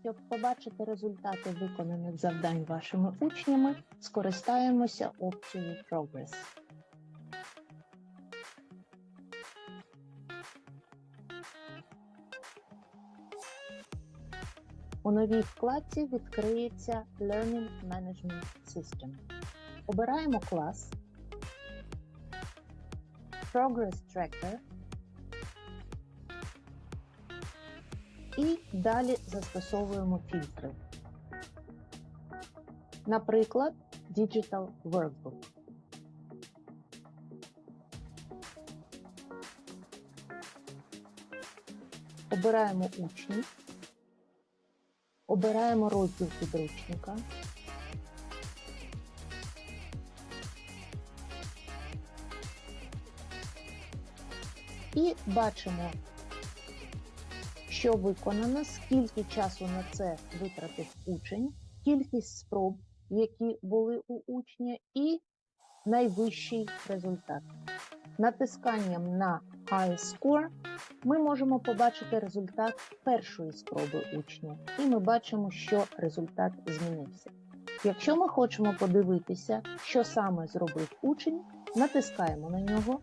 Щоб побачити результати виконаних завдань вашими учнями, скористаємося опцією Progress. У новій вкладці відкриється Learning Management System. Обираємо клас, Progress Tracker і далі застосовуємо фільтри. Наприклад, Digital Workbook. Обираємо учнів, обираємо розділ підручника. І бачимо, що виконано, скільки часу на це витратив учень, кількість спроб, які були у учня, і найвищий результат. Натисканням на High Score ми можемо побачити результат першої спроби учня, і ми бачимо, що результат змінився. Якщо ми хочемо подивитися, що саме зробив учень, натискаємо на нього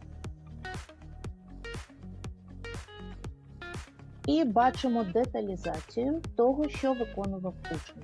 і бачимо деталізацію того, що виконував учень.